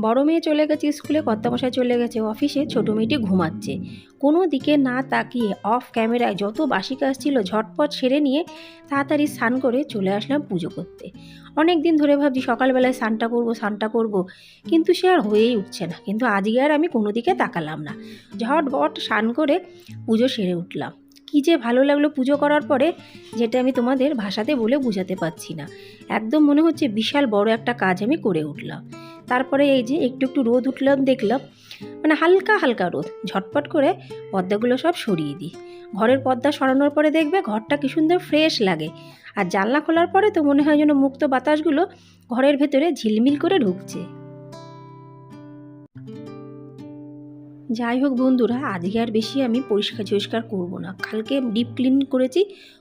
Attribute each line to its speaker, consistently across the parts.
Speaker 1: বড় মেয়ে চলে গেছে স্কুলে, কর্তামশাই চলে গেছে অফিসে, ছোটো মেয়েটি ঘুমাচ্ছে। কোনো দিকে না তাকিয়ে অফ ক্যামেরায় যত বাসি কাজ ছিল ঝটপট সেরে নিয়ে তাড়াতাড়ি স্নান করে চলে আসলাম পুজো করতে। অনেক দিন ধরে ভাবছি সকালবেলায় স্নানটা করব, স্নানটা করব, কিন্তু সে আর হয়েই উঠছে না। কিন্তু আজকে আর আমি কোনো দিকে তাকালাম না। ঝটবট স্নান করে পুজো সেরে উঠলাম। কী যে ভালো লাগল পুজো করার পরে, যেটা আমি তোমাদের ভাষাতে বলে বোঝাতে পারছি না। একদম মনে হচ্ছে বিশাল বড় একটা কাজ আমি করে উঠলাম। তারপরে এই যে একটু একটু রোদ উঠলাম দেখলাম মানে হালকা হালকা রোদ। ঝটপট করে পর্দাগুলো সব সরিয়ে দিই। ঘরের পর্দা সরানোর পরে দেখবে ঘরটা কি সুন্দর ফ্রেশ লাগে। আর জানলা খোলার পরে তো মনে হয় যেন মুক্ত বাতাসগুলো ঘরের ভেতরে ঝিলমিল করে ঢুকছে। যাই হোক বন্ধুরা, আজকে আর বেশি আমি পরিষ্কার টরিষ্কার করব না। কালকে ডিপ ক্লিন করেছি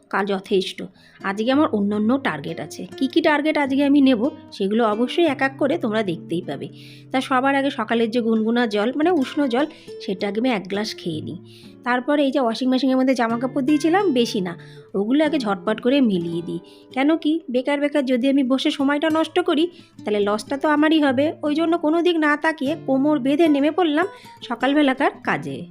Speaker 1: কাল যথেষ্ট। আজকে আমার অন্য অন্য টার্গেট আছে। কি কি টার্গেট আজকে আমি নেব সেগুলো অবশ্যই এক এক করে তোমরা দেখতেই পাবে। তা সবার আগে সকালের যে গুনগুনা জল মানে উষ্ণ জল সেটা আগে আমি এক গ্লাস খেয়ে নিই। তারপরে এই যে ওয়াশিং মেশিনের মধ্যে জামা কাপড় দিয়েছিলাম, বেশি না। ওগুলো আগে ঝটপট করে মিলিয়ে দিই। কেন কি, বেকার বেকার যদি আমি বসে সময়টা নষ্ট করি, তাহলে লসটা তো আমারই হবে। ওই জন্য কোনো দিক না তাকিয়ে কোমর বেঁধে নেমে পড়লাম সকালবেলাকার কাজে।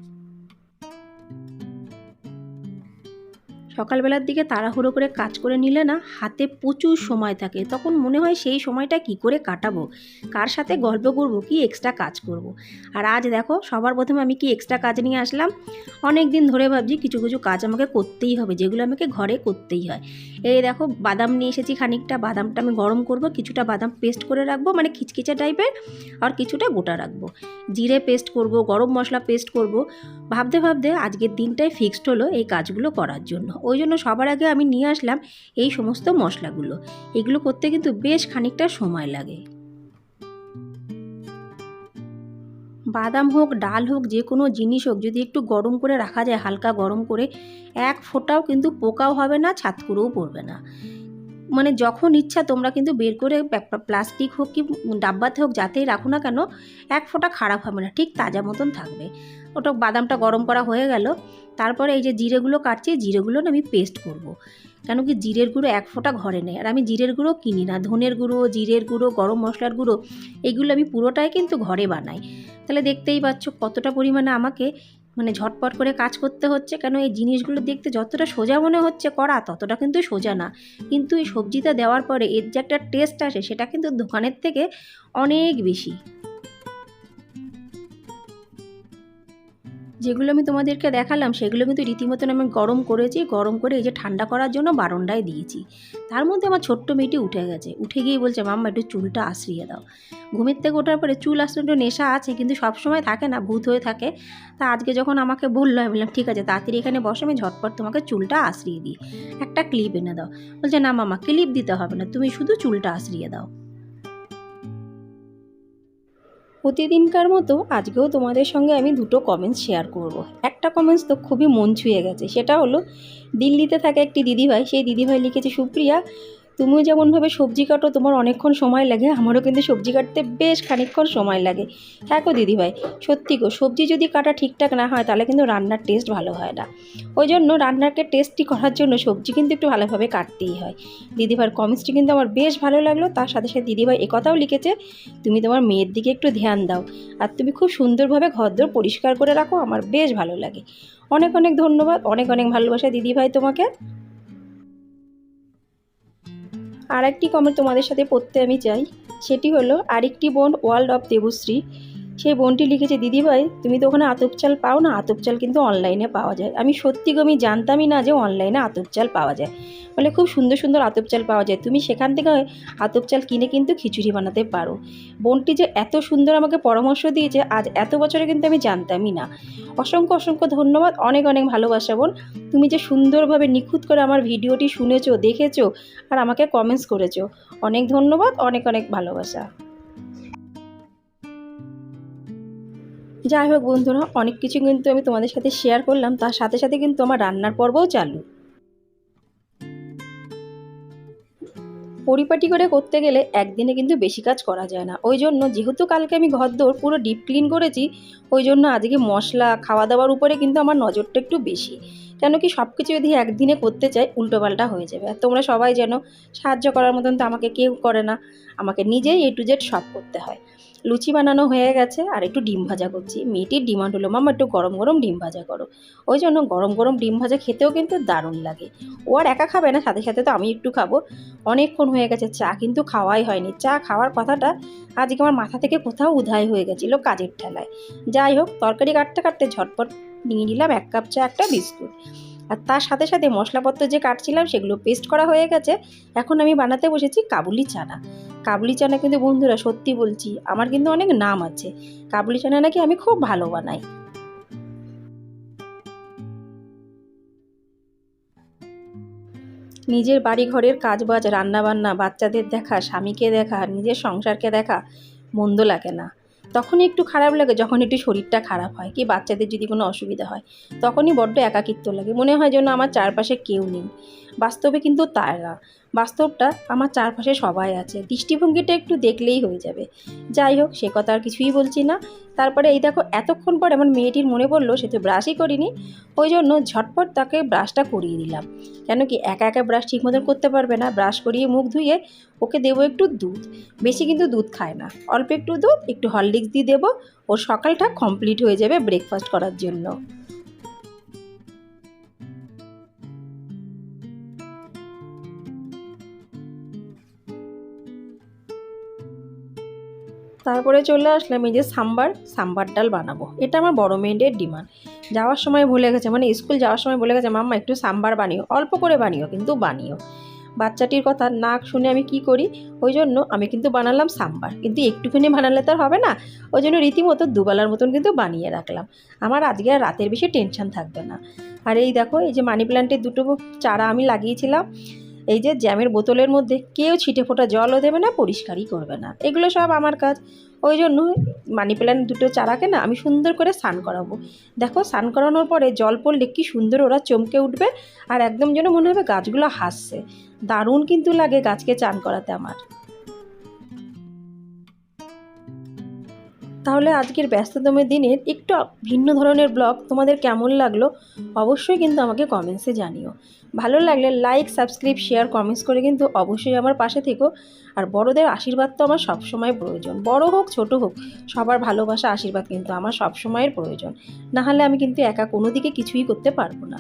Speaker 1: সকালবেলার দিকে তাড়াহুড়ো করে কাজ করে নিলে না হাতে প্রচুর সময় থাকে। তখন মনে হয় সেই সময়টা কি করে কাটাবো? কার সাথে গল্প করব? কি এক্সট্রা কাজ করব। আর আজ দেখো, সবার প্রথমে আমি কি এক্সট্রা কাজ নিয়ে আসলাম? অনেক দিন ধরে ভাবছি কিছু কিছু কাজ আমাকে করতেই হবে, যেগুলো আমাকে ঘরে করতেই হয়। এই দেখো, বাদাম নিয়ে এসেছি খানিকটা। বাদামটা আমি গরম করব, কিছুটা বাদাম পেস্ট করে রাখব মানে খিচখিচে টাইপের আর কিছুটা গোটা রাখব। জিরে পেস্ট করব, গরম মশলা পেস্ট করব। ভাবতে ভাবতে আজকের দিনটাই ফিক্সড হলো এই কাজগুলো করার জন্য। ওই জন্য সবার আগে আমি নিয়ে আসলাম এই সমস্ত মশলাগুলো। এগুলো করতে কিন্তু বেশ খানিকটা সময় লাগে। বাদাম হোক, ডাল হোক, যে কোনো জিনিস হোক, যদি একটু গরম করে রাখা যায়, হালকা গরম করে, এক ফোঁটাও কিন্তু পোকাও হবে না ছাতকুড়োও পড়বে না। মানে যখন ইচ্ছা তোমরা কিন্তু বের করে প্লাস্টিক হোক কি ডাব্বাতে হোক যাতেই রাখো না কেন, এক ফোঁটা খারাপ হবে না, ঠিক তাজা মতন থাকবে ওটা বাদামটা গরম করা হয়ে গেল, তারপরে এই যে জিরেগুলো কাটছি জিরেগুলো না আমি পেস্ট করব। কেন কি জিরের গুঁড়ো এক ফোঁটা ঘরে নেই, আর আমি জিরের গুঁড়ো কিনি না, ধনের গুঁড়ো, জিরের গুঁড়ো, গরম মশলার গুঁড়ো, এগুলো আমি পুরোটাই কিন্তু ঘরে বানাই তাহলে দেখতেই পাচ্ছ কতটা পরিমাণে আমাকে মানে ঝটপট করে কাজ করতে হচ্ছে, কেন এই জিনিসগুলো দেখতে যতটা সোজা মনে হচ্ছে করা, ততটা কিন্তু সোজা না। কিন্তু এই সবজিটা দেওয়ার পরে এর যে একটা টেস্ট আসে, সেটা কিন্তু দোকানের থেকে অনেক বেশি। যেগুলো আমি তোমাদেরকে দেখালাম, সেগুলো কিন্তু রীতিমতন আমি গরম করেছি। গরম করে এই যে ঠান্ডা করার জন্য বারণটায় দিয়েছি। তার মধ্যে আমার ছোট্ট মেয়েটি উঠে গেছে। উঠে গিয়ে বলছে, মাম্মা, একটু চুলটা আশ্রিয়ে দাও। ঘুমের থেকে ওঠার পরে চুল আসলে একটু নেশা আছে, কিন্তু সবসময় থাকে না, ভূত হয়ে থাকে। তা আজকে যখন আমাকে বলল, আমি বললাম, ঠিক আছে, তাড়াতাড়ি এখানে বসে, আমি ঝটপট তোমাকে চুলটা আশ্রিয়ে দিই। একটা ক্লিপ এনে দাও। বলছে, না মামা ক্লিপ দিতে হবে না, তুমি শুধু চুলটা আশ্রিয়ে দাও। প্রতিদিনকার মতো আজকেও তোমাদের সঙ্গে আমি দুটো কমেন্টস শেয়ার করব। একটা কমেন্টস তো খুবই মন ছুঁয়ে গেছে, সেটা হলো, দিল্লিতে থাকা একটি দিদিভাই, সেই দিদিভাই লিখেছে, সুপ্রিয়া তুমিও যেমনভাবে সবজি কাটো, তোমার অনেকক্ষণ সময় লাগে, আমারও কিন্তু সবজি কাটতে বেশ খানিকক্ষণ সময় লাগে। হ্যাঁ দিদিভাই সত্যি গো, সবজি যদি কাটা ঠিকঠাক না হয়, তাহলে কিন্তু রান্নার টেস্ট ভালো হয় না। ওই জন্য রান্নাকে টেস্টি করার জন্য সবজি কিন্তু একটু ভালোভাবে কাটতেই হয়। দিদিভাইয়ের কমেন্টসটি কিন্তু আমার বেশ ভালো লাগল, তার সাথে সাথে দিদিভাই একথাও লিখেছে, তুমি তোমার মেয়ের দিকে একটু ধ্যান দাও, আর তুমি খুব সুন্দরভাবে ঘরদোর পরিষ্কার করে রাখো, আমার বেশ ভালো লাগে। অনেক অনেক ধন্যবাদ, অনেক অনেক ভালোবাসা দিদিভাই তোমাকে। আর একটি কমেন্ট তোমাদের সাথে পড়তে আমি চাই, সেটি হলো, আরেকটি বোন ওয়ার্ল্ড অফ দেবশ্রী সেই বোনটি লিখেছে দিদিভাই তুমি তো ওখানে আতপ চাল পাও না? আতপ চাল কিন্তু অনলাইনে পাওয়া যায়। আমি সত্যি গো আমি জানতামই না যে অনলাইনে আতপ চাল পাওয়া যায়। বলে, খুব সুন্দর সুন্দর আতপ চাল পাওয়া যায়। তুমি সেখান থেকে আতপ চাল কিনে কিন্তু খিচুড়ি বানাতে পারো। বোনটি যে এত সুন্দর আমাকে পরামর্শ দিয়েছে, আজ এত বছরে কিন্তু আমি জানতামই না। অসংখ্য অসংখ্য ধন্যবাদ, অনেক অনেক ভালোবাসা বোন। তুমি যে সুন্দরভাবে নিখুঁত করে আমার ভিডিওটি শুনেছো, দেখেছ, আর আমাকে কমেন্টস করেছ, অনেক ধন্যবাদ, অনেক অনেক ভালোবাসা। যাই হোক বন্ধুরা, অনেক কিছু কিন্তু আমি তোমাদের সাথে শেয়ার করলাম। তার সাথে সাথে কিন্তু আমার রান্নার পর্বও চালু। পরিপাটি করে করতে গেলে একদিনে কিন্তু বেশি কাজ করা যায় না। ওই জন্য যেহেতু কালকে আমি ঘরদোর পুরো ডিপ ক্লিন করেছি, ওই জন্য আজকে মশলা খাওয়া দাওয়ার উপরে কিন্তু আমার নজরটা একটু বেশি। কেন কি সব কিছু যদি একদিনে করতে চাই, উল্টোপাল্টা হয়ে যাবে। আর তোমরা সবাই যেন সাহায্য করার মতন তো আমাকে কেউ করে না। আমাকে নিজেই এ টু জেড সব করতে হয়। লুচি বানানো হয়ে গেছে আর একটু ডিম ভাজা করছি। মেয়েটির ডিমান্ড হলো মামা একটু গরম গরম ডিম ভাজা করো। ওই জন্য গরম গরম ডিম ভাজা খেতেও কিন্তু দারুণ লাগে। ও আর একা খাবে না, সাথে সাথে তো আমি একটু খাব। অনেকক্ষণ হয়ে গেছে, চা কিন্তু খাওয়াই হয়নি। চা খাওয়ার কথাটা আজকে আমার মাথা থেকে কোথাও উধাই হয়ে গেছিল কাজের ঠেলায়। যাই হোক, তরকারি কাটতে কাটতে ঝটপট নিয়ে নিলাম এক কাপ চা, একটা বিস্কুট। আর তার সাথে সাথে মশলাপত্র যে কাটছিলাম, সেগুলো পেস্ট করা হয়ে গেছে। এখন আমি বানাতে বসেছি কাবুলি চানা। কাবুলি চানা কিন্তু বন্ধুরা সত্যি বলছি, আমার কিন্তু অনেক নাম আছে। কাবুলি চানা নাকি আমি খুব ভালো বানাই। নিজের বাড়ি ঘরের কাজবাজ, রান্নাবান্না, বাচ্চাদের দেখা, স্বামীকে দেখা, নিজের সংসারকে দেখা, মন্দ লাগে না। তখনই একটু খারাপ লাগে, যখন একটু শরীরটা খারাপ হয়, কি বাচ্চাদের যদি কোনো অসুবিধা হয়, তখনই বড্ড একাকিত্ব লাগে। মনে হয় যেন আমার চারপাশে কেউ নেই। বাস্তবে কিন্তু তা না বাস্তবটা আমার চারপাশে সবাই আছে। দৃষ্টিভঙ্গিটা একটু দেখলেই হয়ে যাবে। যাই হোক, সে কথা আর কিছুই বলছি না। তারপরে এই দেখো, এতক্ষণ পর আমার মেয়েটির মনে পড়ল, সে তো ব্রাশই করিনি। ওই জন্য ঝটপট তাকে ব্রাশটা করিয়ে দিলাম। কেন কি, একা একা ব্রাশ ঠিক মতন করতে পারবে না। ব্রাশ করিয়ে মুখ ধুয়ে ওকে দেবো একটু দুধ। বেশি কিন্তু দুধ খায় না। অল্প একটু দুধ, একটু হরলিক্স দিয়ে দেবো। ওর সকালটা কমপ্লিট হয়ে যাবে ব্রেকফাস্ট করার জন্য। তারপরে চলে আসলাম এই যে সাম্বার সাম্বার ডাল বানাবো। এটা আমার বড় মেয়েদের ডিমান্ড। যাওয়ার সময় ভুলে গেছে মানে স্কুল যাওয়ার সময় বলে গেছে, মাম্মা, একটু সাম্বার বানিও। অল্প করে বানিও, কিন্তু বানিও। বাচ্চাটির কথা না শুনে আমি কি করি? ওই জন্য আমি কিন্তু বানালাম সাম্বার। কিন্তু একটুখানি বানালে তো হবে না। ওই জন্য রীতিমতো দুবেলার মতন কিন্তু বানিয়ে রাখলাম। আমার আজকে আর রাতের বেশি টেনশন থাকবে না। আর এই দেখো, এই যে মানি প্ল্যান্টের দুটো চারা আমি লাগিয়েছিলাম। এই যে জ্যামের বোতলের মধ্যে কেউ ছিটে ফোটা জলও দেবে না, পরিষ্কারই করবে না। এগুলো সব আমার কাজ। ওই জন্য মানি প্ল্যান্ট দুটো চারাকে না আমি সুন্দর করে স্নান করাবো। দেখো স্নান করানোর পরে জল পড়লে কি সুন্দর ওরা চমকে উঠবে আর একদম যেন মনে হবে গাছগুলো হাসছে। দারুণ কিন্তু লাগে গাছকে চান করাতে আমার। তাহলে আজকের ব্যস্ততম দিনের একটু ভিন্ন ধরনের ব্লগ তোমাদের কেমন লাগল অবশ্যই কিন্তু আমাকে কমেন্টসে জানিও। ভালো লাগলে লাইক সাবস্ক্রাইব শেয়ার কমেন্টস করে কিন্তু অবশ্যই আমার পাশে থেকো। আর বড়দের আশীর্বাদ তো আমার সবসময় প্রয়োজন। বড় হোক, ছোট হোক, সবার ভালোবাসা, আশীর্বাদ কিন্তু আমার সবসময়ের প্রয়োজন। না হলে আমি কিন্তু একা কোনো দিকে কিছুই করতে পারব না।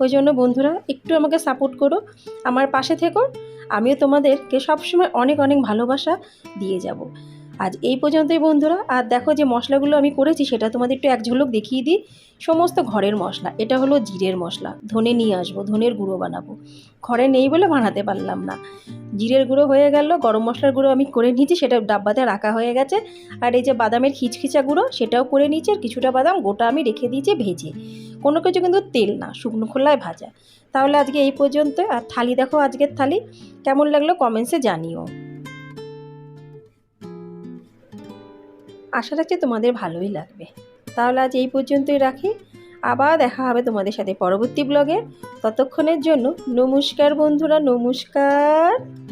Speaker 1: ওই জন্য বন্ধুরা, একটু আমাকে সাপোর্ট করো। আমার পাশে থেকো। আমিও তোমাদেরকে সবসময় অনেক অনেক ভালোবাসা দিয়ে যাব। আজ এই পর্যন্তই বন্ধুরা। আর দেখো যে মশলাগুলো আমি করেছি, সেটা তোমাদের একটু এক ঝলক দেখিয়ে দিই। সমস্ত ঘরের মশলা, এটা হলো জিরের মশলা। ধনে নিয়ে আসব, ধনের গুঁড়ো বানাবো। ঘরে নেই বলে বানাতে পারলাম না। জিরের গুঁড়ো হয়ে গেল, গরম মশলার গুঁড়ো আমি করে নিয়েছি, সেটা ডাব্বাতে রাখা হয়ে গেছে। আর এই যে বাদামের খিচখিচা গুঁড়ো, সেটাও করে নিয়েছি, আর কিছুটা বাদাম গোটা আমি রেখে দিয়েছি ভেজে। কোনো কিছু কিন্তু তেল না, শুকনো খোলায় ভাজা। তাহলে আজকে এই পর্যন্ত, আর থালি দেখো আজকের থালি, কেমন লাগল কমেন্টসে জানিও। আশা রাখছি তোমাদের ভালোই লাগবে। তাহলে আজ এই পর্যন্তই রাখি। আবার দেখা হবে তোমাদের সাথে পরবর্তী ব্লগে ততক্ষণের জন্য নমস্কার বন্ধুরা, নমস্কার।